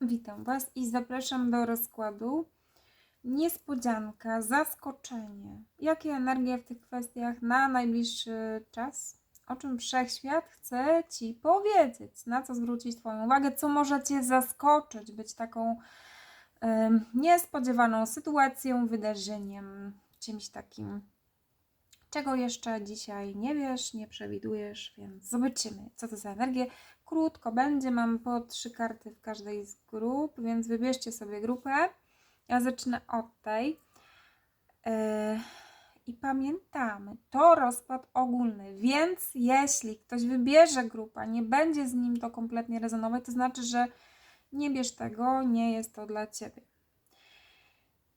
Witam Was i zapraszam do rozkładu. Niespodzianka, zaskoczenie. Jakie energie w tych kwestiach na najbliższy czas? O czym wszechświat chce Ci powiedzieć? Na co zwrócić Twoją uwagę? Co może Cię zaskoczyć? Być taką em, niespodziewaną sytuacją, wydarzeniem, czymś takim, czego jeszcze dzisiaj nie wiesz, nie przewidujesz, więc zobaczymy, co to za energie. Krótko będzie, mam po trzy karty w każdej z grup, więc wybierzcie sobie grupę. Ja zacznę od tej. Yy, I pamiętamy, to rozkład ogólny, więc jeśli ktoś wybierze grupę, nie będzie z nim to kompletnie rezonować, to znaczy, że nie bierz tego, nie jest to dla Ciebie.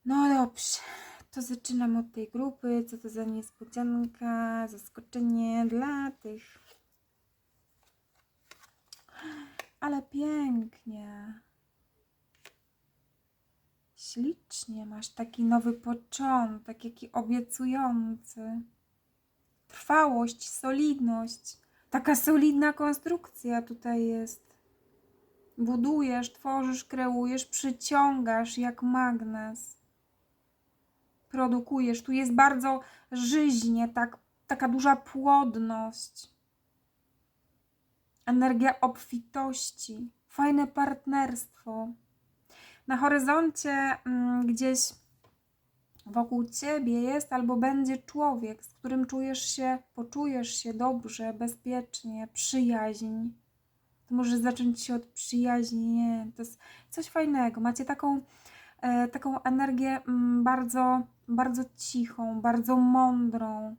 No dobrze, to zaczynam od tej grupy. Co to za niespodzianka, zaskoczenie dla tych. Ale pięknie. Ślicznie masz taki nowy początek, jaki obiecujący. Trwałość, solidność. Taka solidna konstrukcja tutaj jest. Budujesz, tworzysz, kreujesz, przyciągasz jak magnes. Produkujesz. Tu jest bardzo żyźnie, tak, taka duża płodność energia obfitości, fajne partnerstwo. Na horyzoncie mm, gdzieś wokół ciebie jest albo będzie człowiek, z którym czujesz się, poczujesz się dobrze, bezpiecznie, przyjaźń. To może zacząć się od przyjaźni, nie, to jest coś fajnego. Macie taką, e, taką energię mm, bardzo, bardzo cichą, bardzo mądrą,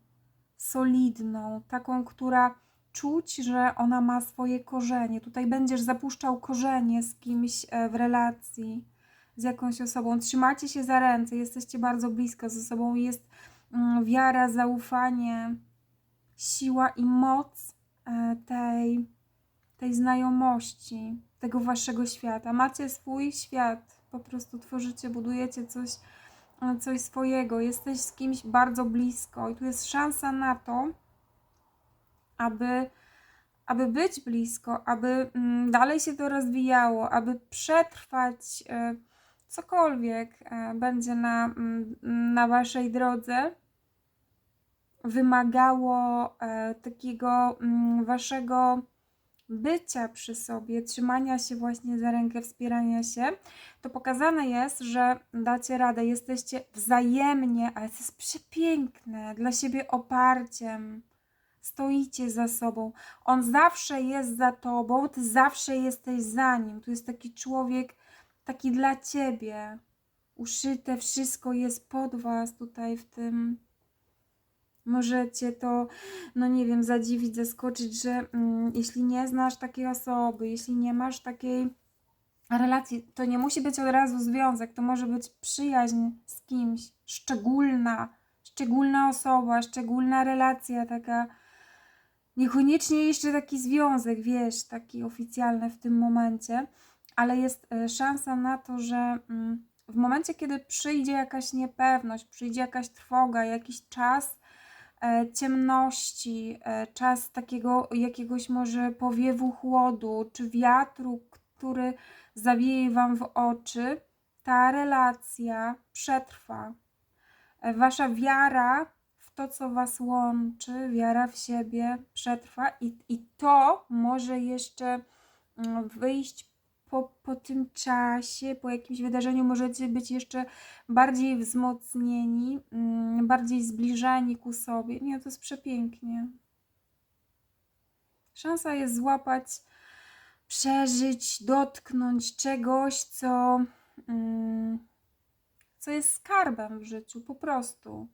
solidną, taką, która czuć, że ona ma swoje korzenie. Tutaj będziesz zapuszczał korzenie z kimś e, w relacji, z jakąś osobą. Trzymacie się za ręce, jesteście bardzo blisko ze sobą. Jest mm, wiara, zaufanie, siła i moc e, tej, tej znajomości, tego waszego świata. Macie swój świat, po prostu tworzycie, budujecie coś, e, coś swojego. Jesteś z kimś bardzo blisko i tu jest szansa na to, aby, aby być blisko, aby mm, dalej się to rozwijało, aby przetrwać e, cokolwiek e, będzie na, mm, na waszej drodze, wymagało e, takiego mm, waszego bycia przy sobie, trzymania się właśnie za rękę, wspierania się, to pokazane jest, że dacie radę, jesteście wzajemnie, ale to jest przepiękne, dla siebie oparciem stoicie za sobą. On zawsze jest za tobą, ty zawsze jesteś za nim. Tu jest taki człowiek, taki dla ciebie. Uszyte, wszystko jest pod was tutaj w tym. Możecie to, no nie wiem, zadziwić, zaskoczyć, że mm, jeśli nie znasz takiej osoby, jeśli nie masz takiej relacji, to nie musi być od razu związek, to może być przyjaźń z kimś, szczególna, szczególna osoba, szczególna relacja, taka Niekoniecznie jeszcze taki związek, wiesz, taki oficjalny w tym momencie, ale jest e, szansa na to, że mm, w momencie, kiedy przyjdzie jakaś niepewność, przyjdzie jakaś trwoga, jakiś czas e, ciemności, e, czas takiego jakiegoś może powiewu chłodu czy wiatru, który zawieje wam w oczy, ta relacja przetrwa. Wasza wiara to, co Was łączy, wiara w siebie przetrwa i, i to może jeszcze mm, wyjść po, po tym czasie, po jakimś wydarzeniu, możecie być jeszcze bardziej wzmocnieni, mm, bardziej zbliżani ku sobie. Nie, to jest przepięknie. Szansa jest złapać, przeżyć, dotknąć czegoś, co, mm, co jest skarbem w życiu, po prostu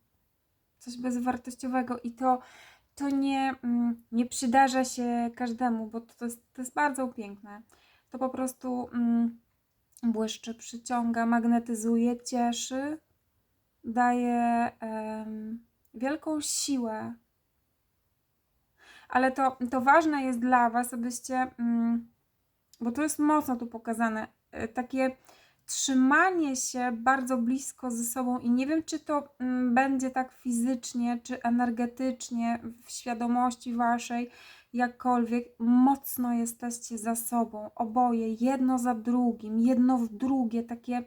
coś bezwartościowego i to, to nie, mm, nie przydarza się każdemu, bo to jest, to jest bardzo piękne. To po prostu mm, błyszczy, przyciąga, magnetyzuje, cieszy, daje wielką siłę. Ale to, to ważne jest dla Was, abyście, um, bo to jest mocno tu pokazane, e, takie trzymanie się bardzo blisko ze sobą i nie wiem, czy to mm, będzie tak fizycznie, czy energetycznie w świadomości waszej, jakkolwiek, mocno jesteście za sobą, oboje, jedno za drugim, jedno w drugie, takie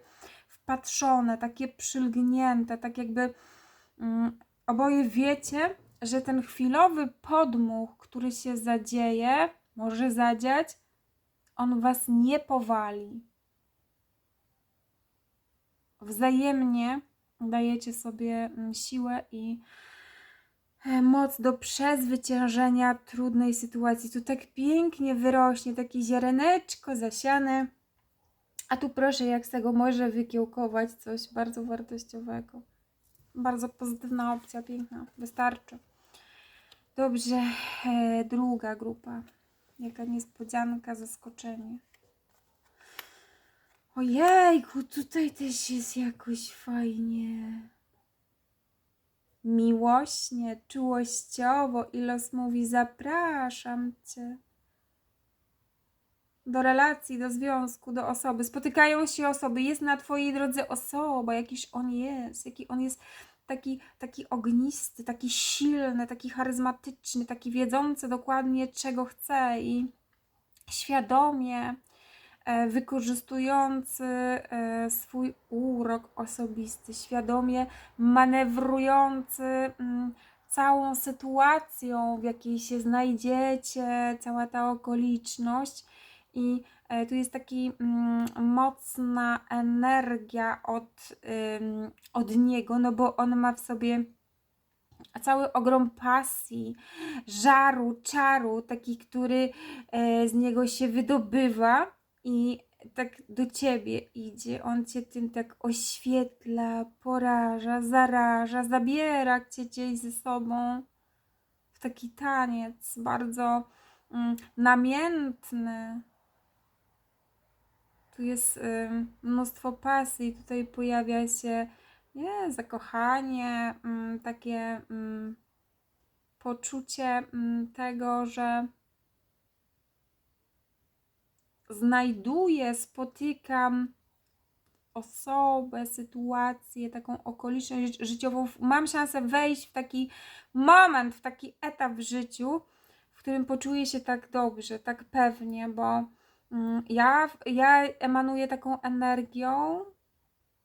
wpatrzone, takie przylgnięte, tak jakby mm, oboje wiecie, że ten chwilowy podmuch, który się zadzieje, może zadziać, on was nie powali. Wzajemnie dajecie sobie mm, siłę i e, moc do przezwyciężenia trudnej sytuacji. Tu tak pięknie wyrośnie takie ziareneczko zasiane. A tu proszę, jak z tego może wykiełkować coś bardzo wartościowego. Bardzo pozytywna opcja, piękna. Wystarczy. Dobrze, e, druga grupa. Jaka niespodzianka, zaskoczenie. Ojejku, tutaj też jest jakoś fajnie. Miłośnie, czułościowo i los mówi zapraszam Cię. Do relacji, do związku, do osoby. Spotykają się osoby, jest na Twojej drodze osoba, jakiś on jest, jaki on jest taki, taki ognisty, taki silny, taki charyzmatyczny, taki wiedzący dokładnie czego chce i świadomie wykorzystujący e, swój urok osobisty, świadomie manewrujący mm, całą sytuacją, w jakiej się znajdziecie, cała ta okoliczność. I e, tu jest taki mm, mocna energia od, od niego, no bo on ma w sobie cały ogrom pasji, żaru, czaru, taki, który e, z niego się wydobywa i tak do ciebie idzie. On cię tym tak oświetla, poraża, zaraża, zabiera cię gdzieś ze sobą w taki taniec bardzo mm, namiętny. Tu jest y, mnóstwo pasji, tutaj pojawia się nie, zakochanie, mm, takie mm, poczucie mm, tego, że znajduję, spotykam osobę, sytuację, taką okoliczność ży- życiową. Mam szansę wejść w taki moment, w taki etap w życiu, w którym poczuję się tak dobrze, tak pewnie, bo mm, ja, ja emanuję taką energią,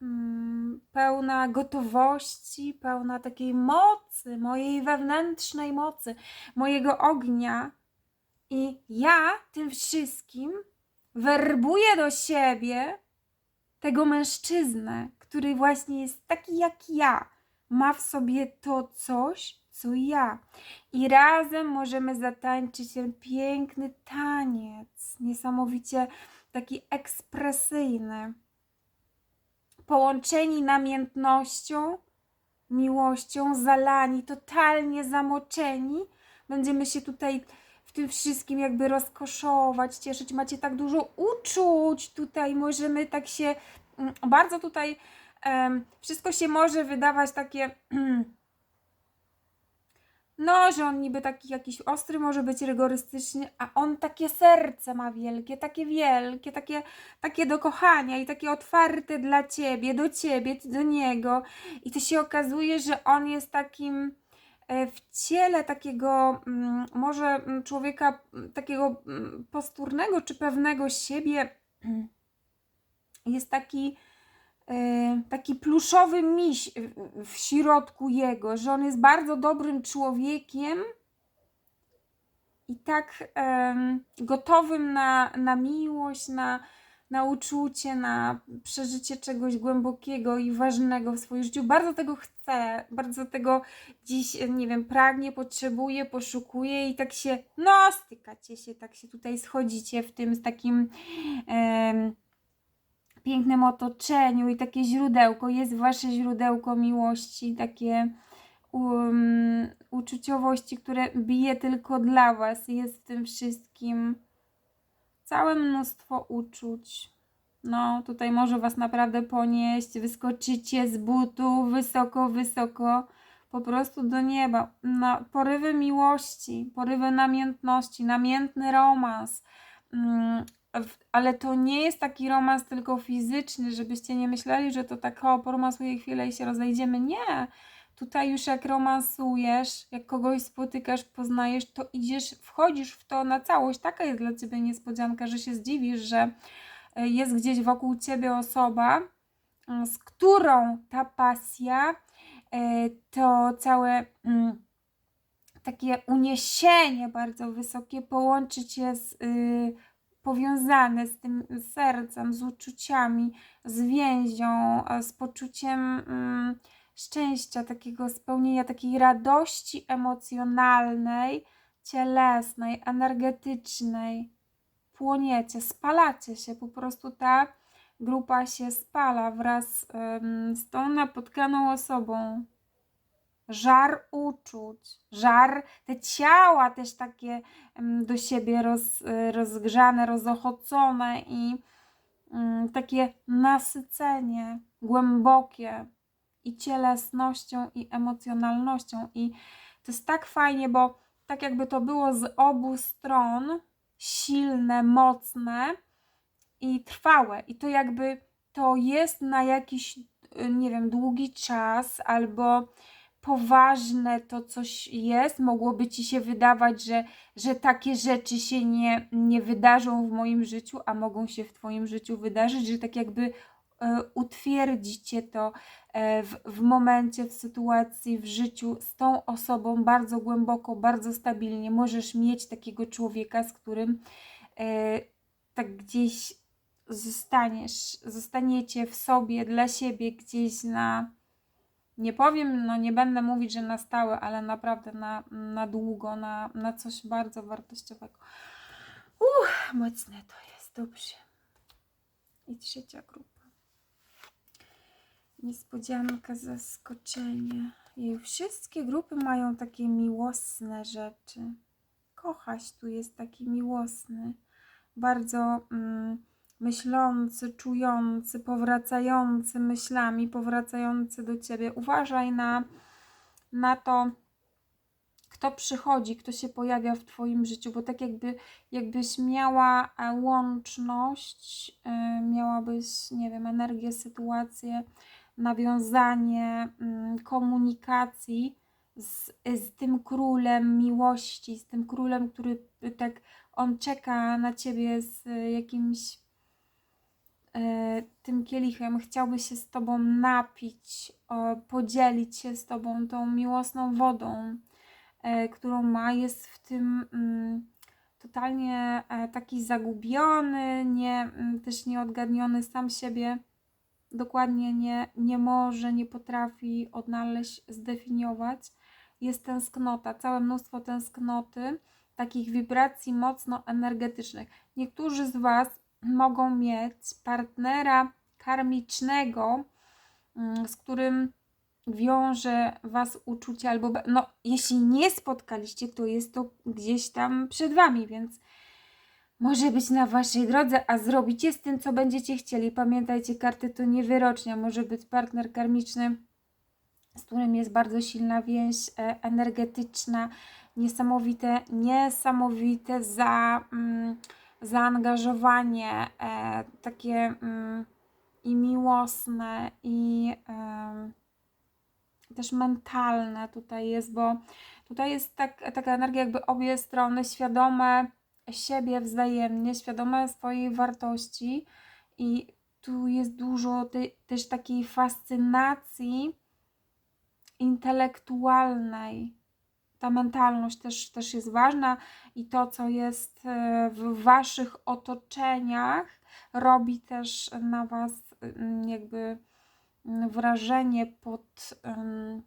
mm, pełna gotowości, pełna takiej mocy, mojej wewnętrznej mocy, mojego ognia. I ja tym wszystkim werbuję do siebie tego mężczyznę, który właśnie jest taki jak ja, ma w sobie to coś, co ja. I razem możemy zatańczyć ten piękny taniec, niesamowicie taki ekspresyjny połączeni namiętnością, miłością, zalani, totalnie zamoczeni. Będziemy się tutaj tym wszystkim jakby rozkoszować, cieszyć. Macie tak dużo uczuć tutaj, możemy tak się mm, bardzo tutaj em, wszystko się może wydawać takie no, że on niby taki jakiś ostry może być rygorystyczny, a on takie serce ma wielkie, takie wielkie, takie, takie do kochania i takie otwarte dla ciebie, do ciebie, do niego. I to się okazuje, że on jest takim w ciele takiego mm, może mm, człowieka mm, takiego posturnego czy pewnego siebie jest taki e, taki pluszowy miś w- środku jego, że on jest bardzo dobrym człowiekiem i tak gotowym na, na miłość, na, na uczucie, na przeżycie czegoś głębokiego i ważnego w swoim życiu. Bardzo tego chce, bardzo tego dziś, nie wiem, pragnie, potrzebuje, poszukuje i tak się, no, stykacie się, tak się tutaj schodzicie w tym z takim. em, pięknym otoczeniu i takie źródełko, jest wasze źródełko miłości, takie um, uczuciowości, które bije tylko dla was. Jest w tym wszystkim całe mnóstwo uczuć. No, tutaj może was naprawdę ponieść, wyskoczycie z butu wysoko, wysoko, po prostu do nieba. No, porywy miłości, porywy namiętności, namiętny romans. Mm, ale to nie jest taki romans tylko fizyczny, żebyście nie myśleli, że to tak o, poromansuję chwilę i się rozejdziemy. Nie. Tutaj już jak romansujesz, jak kogoś spotykasz, poznajesz, to idziesz, wchodzisz w to na całość. Taka jest dla ciebie niespodzianka, że się zdziwisz, że e, jest gdzieś wokół ciebie osoba, mm, z którą ta pasja, e, to całe mm, takie uniesienie bardzo wysokie połączy cię z, y, powiązane z tym sercem, z uczuciami, z więzią, z poczuciem mm, szczęścia, takiego spełnienia, takiej radości emocjonalnej, cielesnej, energetycznej. Płoniecie, spalacie się, po prostu ta grupa się spala wraz z tą napotkaną osobą. Żar uczuć, żar, te ciała też takie do siebie roz, rozgrzane, rozochocone i takie nasycenie głębokie i cielesnością, i emocjonalnością. I to jest tak fajnie, bo tak jakby to było z obu stron silne, mocne i trwałe. I to jakby to jest na jakiś, y, nie wiem, długi czas albo poważne to coś jest. Mogłoby ci się wydawać, że, że takie rzeczy się nie, nie wydarzą w moim życiu, a mogą się w Twoim życiu wydarzyć, że tak jakby e, utwierdzicie to e, w, w momencie, w sytuacji, w życiu z tą osobą bardzo głęboko, bardzo stabilnie. Możesz mieć takiego człowieka, z którym e, tak gdzieś zostaniesz, zostaniecie w sobie, dla siebie, gdzieś na. Nie powiem, no nie będę mówić, że na stałe, ale naprawdę na, na długo, na, na coś bardzo wartościowego. Uch, mocne to jest, dobrze. I trzecia grupa. Niespodzianka, zaskoczenie. I wszystkie grupy mają takie miłosne rzeczy. Kochaś tu jest taki miłosny, bardzo mm, myślący, czujący, powracający myślami, powracający do ciebie. Uważaj na, na to, kto przychodzi, kto się pojawia w Twoim życiu, bo tak jakby jakbyś miała e, łączność, e, miałabyś, nie wiem, energię, sytuację, nawiązanie mm, komunikacji z, z tym królem miłości, z tym królem, który y, tak on czeka na ciebie z y, jakimś e, tym kielichem, chciałby się z tobą napić, podzielić się z tobą tą miłosną wodą, e, którą ma, jest w tym mm, totalnie e, taki zagubiony, nie, mm, też nieodgadniony sam siebie dokładnie nie, nie może, nie potrafi odnaleźć, zdefiniować, jest tęsknota, całe mnóstwo tęsknoty, takich wibracji mocno energetycznych. Niektórzy z Was mogą mieć partnera karmicznego, mm, z którym wiąże Was uczucie, albo no, jeśli nie spotkaliście, to jest to gdzieś tam przed Wami, więc może być na waszej drodze, a zrobicie z tym, co będziecie chcieli. Pamiętajcie, karty to nie wyrocznia. Może być partner karmiczny, z którym jest bardzo silna więź e, energetyczna, niesamowite, niesamowite za, mm, zaangażowanie, e, takie mm, i miłosne, i e, też mentalne tutaj jest, bo tutaj jest tak, taka energia, jakby obie strony świadome siebie wzajemnie, świadome swojej wartości i tu jest dużo te, też takiej fascynacji intelektualnej. Ta mentalność też, też jest ważna i to, co jest e, w waszych otoczeniach, robi też na was jakby wrażenie pod. Um,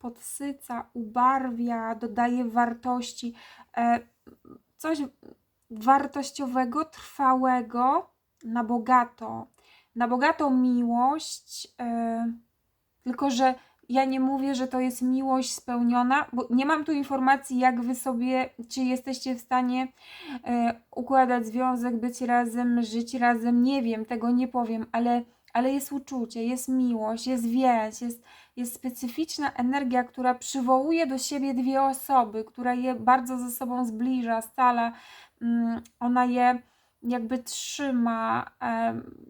podsyca, ubarwia, dodaje wartości. E, coś wartościowego, trwałego, na bogato. Na bogato miłość, e, tylko że ja nie mówię, że to jest miłość spełniona, bo nie mam tu informacji, jak wy sobie, czy jesteście w stanie e, układać związek, być razem, żyć razem. Nie wiem, tego nie powiem, ale, ale jest uczucie, jest miłość, jest więź, jest, jest specyficzna energia, która przywołuje do siebie dwie osoby, która je bardzo ze sobą zbliża, scala, mm, ona je jakby trzyma,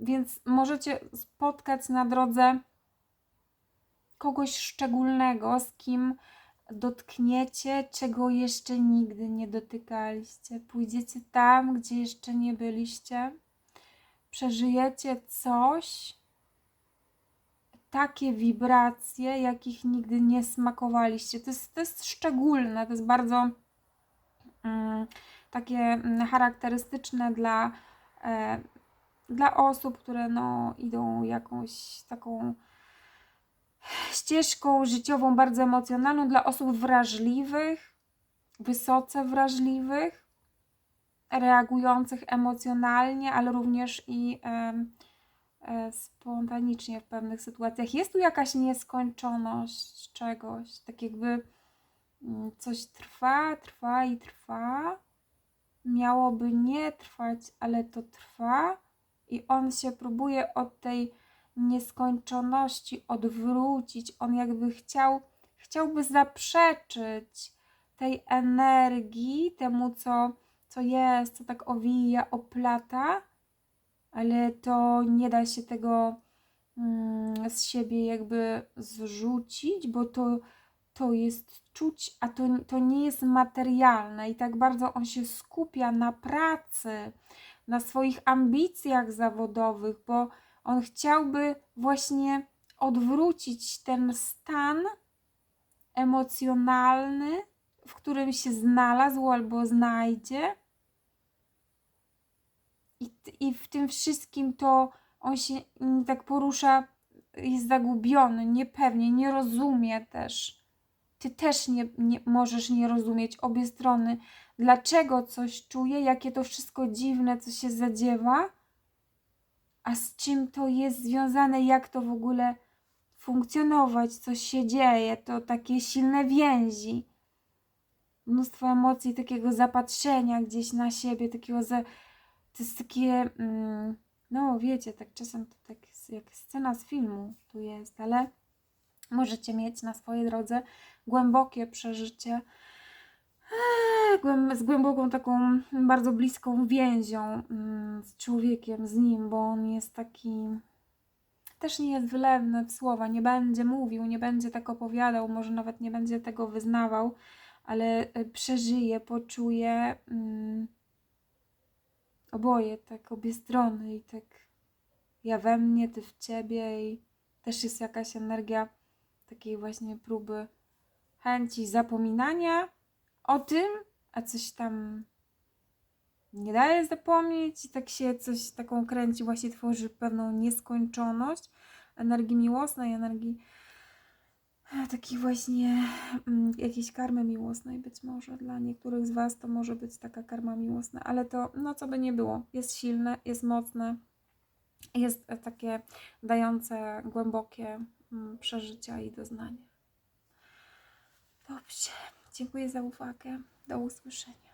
więc możecie spotkać na drodze kogoś szczególnego, z kim dotkniecie, czego jeszcze nigdy nie dotykaliście. Pójdziecie tam, gdzie jeszcze nie byliście. Przeżyjecie coś, takie wibracje, jakich nigdy nie smakowaliście. To jest, to jest szczególne, to jest bardzo mm, takie charakterystyczne dla, e, dla osób, które no, idą jakąś taką ścieżką życiową bardzo emocjonalną, dla osób wrażliwych, wysoce wrażliwych, reagujących emocjonalnie, ale również i e, spontanicznie w pewnych sytuacjach. Jest tu jakaś nieskończoność czegoś, tak jakby mm, coś trwa, trwa i trwa. Miałoby nie trwać, ale to trwa i on się próbuje od tej nieskończoności odwrócić. On jakby chciał, chciałby zaprzeczyć tej energii, temu co, co jest, co tak owija, oplata, ale to nie da się tego mm, z siebie jakby zrzucić, bo to, to jest czuć, a to, to nie jest materialne. I tak bardzo on się skupia na pracy, na swoich ambicjach zawodowych, bo on chciałby właśnie odwrócić ten stan emocjonalny, w którym się znalazł albo znajdzie. I, I w tym wszystkim to on się mm, tak porusza, jest zagubiony, niepewnie, nie rozumie też. Ty też nie, nie możesz nie rozumieć obie strony, dlaczego coś czuje, jakie to wszystko dziwne, co się zadziewa? A z czym to jest związane, jak to w ogóle funkcjonować, co się dzieje, to takie silne więzi, mnóstwo emocji, takiego zapatrzenia gdzieś na siebie, takiego za... to jest takie, mm, no wiecie, tak czasem to tak jak scena z filmu tu jest, ale możecie mieć na swojej drodze głębokie przeżycie, głęb- z głęboką taką bardzo bliską więzią mm, z człowiekiem, z nim, bo on jest taki też nie jest wylewny w słowa, nie będzie mówił, nie będzie tak opowiadał, może nawet nie będzie tego wyznawał, ale e, przeżyje, poczuje mm, oboje, tak obie strony i tak ja we mnie, ty w ciebie i też jest jakaś energia takiej właśnie próby chęci zapominania o tym, a coś tam nie daje zapomnieć i tak się coś taką kręci, właśnie tworzy pewną nieskończoność energii miłosnej, energii takiej właśnie mm, jakiejś karmy miłosnej być może dla niektórych z Was to może być taka karma miłosna, ale to no co by nie było, jest silne, jest mocne, jest e, takie dające głębokie mm, przeżycia i doznania. Dobrze, dziękuję za uwagę. Do usłyszenia.